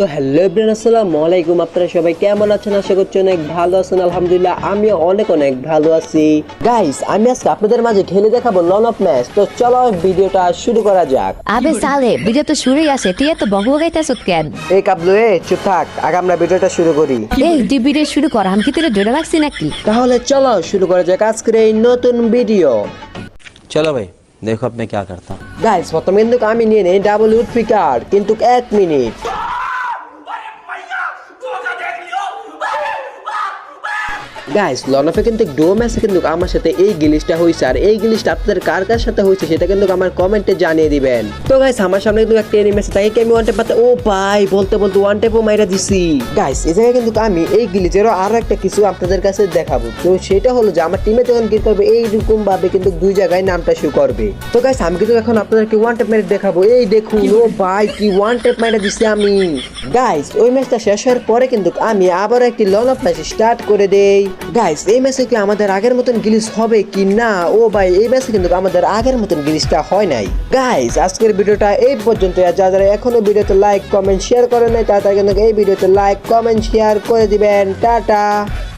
তো hello everyone আসসালামু আলাইকুম। আপনারা সবাই কেমন আছেন? আশা করছি অনেক ভালো আছেন আলহামদুলিল্লাহ। আমি অনেক অনেক ভালো আছি। গাইস আমি আজকে আপনাদের মাঝে খেলে দেখাবো নন অফ ম্যাচ তো চলো ভিডিওটা শুরু করা যাক। আবে সালে ভিডিও তো শুরুই আছে। তুই এত বক বকাইতেছ কেন? এই কাবলু এ চুপ থাক। আগে আমরা ভিডিওটা শুরু করি। এই তুই ভিডিও শুরু কর। আমি কি তোরে ডোরা রাখছি নাকি? তাহলে চলো শুরু করা যাক আজকের এই নতুন ভিডিও চলো ভাই দেখো আপনি কি করতাম গাইস প্রথমে কিন্তু আমি নিয়ে নেই ডাবল উড পিকার কিন্তু এক মিনিট গাইস লনফে কিন্তু ডো ম্যাচে কিন্তু আমার সাথে এই গিলিসটা হয়েছে আর এই গিলিসটা আপনাদের কার কার সাথে হয়েছে সেটা কিন্তু আমার কমেন্টে জানিয়ে দিবেন। তো গাইস আমার সামনে কিন্তু একটা এনিমি আছে, তাকে আমি ওয়ান টেপ পাতে ও ভাই, বলতে বলতে ওয়ান টেপও মাইরা দিছি। গাইস এই জায়গায় কিন্তু আমি এই গিলিচেরও আরও একটা কিছু আপনাদের কাছে দেখাবো। তো সেটা হলো যে আমার টিমে যখন কি করবে এইরকম ভাবে কিন্তু দুই জায়গায় নামটা শো করবে। তো গাইস আমি কিন্তু এখন আপনাদেরকে ওয়ান টেপ মেরে দেখাবো। এই দেখুন, ও ভাই, কি ওয়ান টেপ মেরে দিছি আমি। গাইস ওই ম্যাচটা শেষ হওয়ার পরে কিন্তু আমি আবার একটি লন অফ ম্যাচ স্টার্ট করে দেই। গাইস এই ম্যাচে কি আমাদের আগের মতন গিলিস হবে কি না? ও ভাই, এই ম্যাচে কিন্তু আমাদের আগের মতন গিলিসটা হয় নাই। গাইস আজকের ভিডিওটা এই পর্যন্ত যা যারা এখনও ভিডিওতে লাইক কমেন্ট শেয়ার করে নাই, তারা কিন্তু এই ভিডিওতে লাইক কমেন্ট শেয়ার করে দিবেন। টাটা!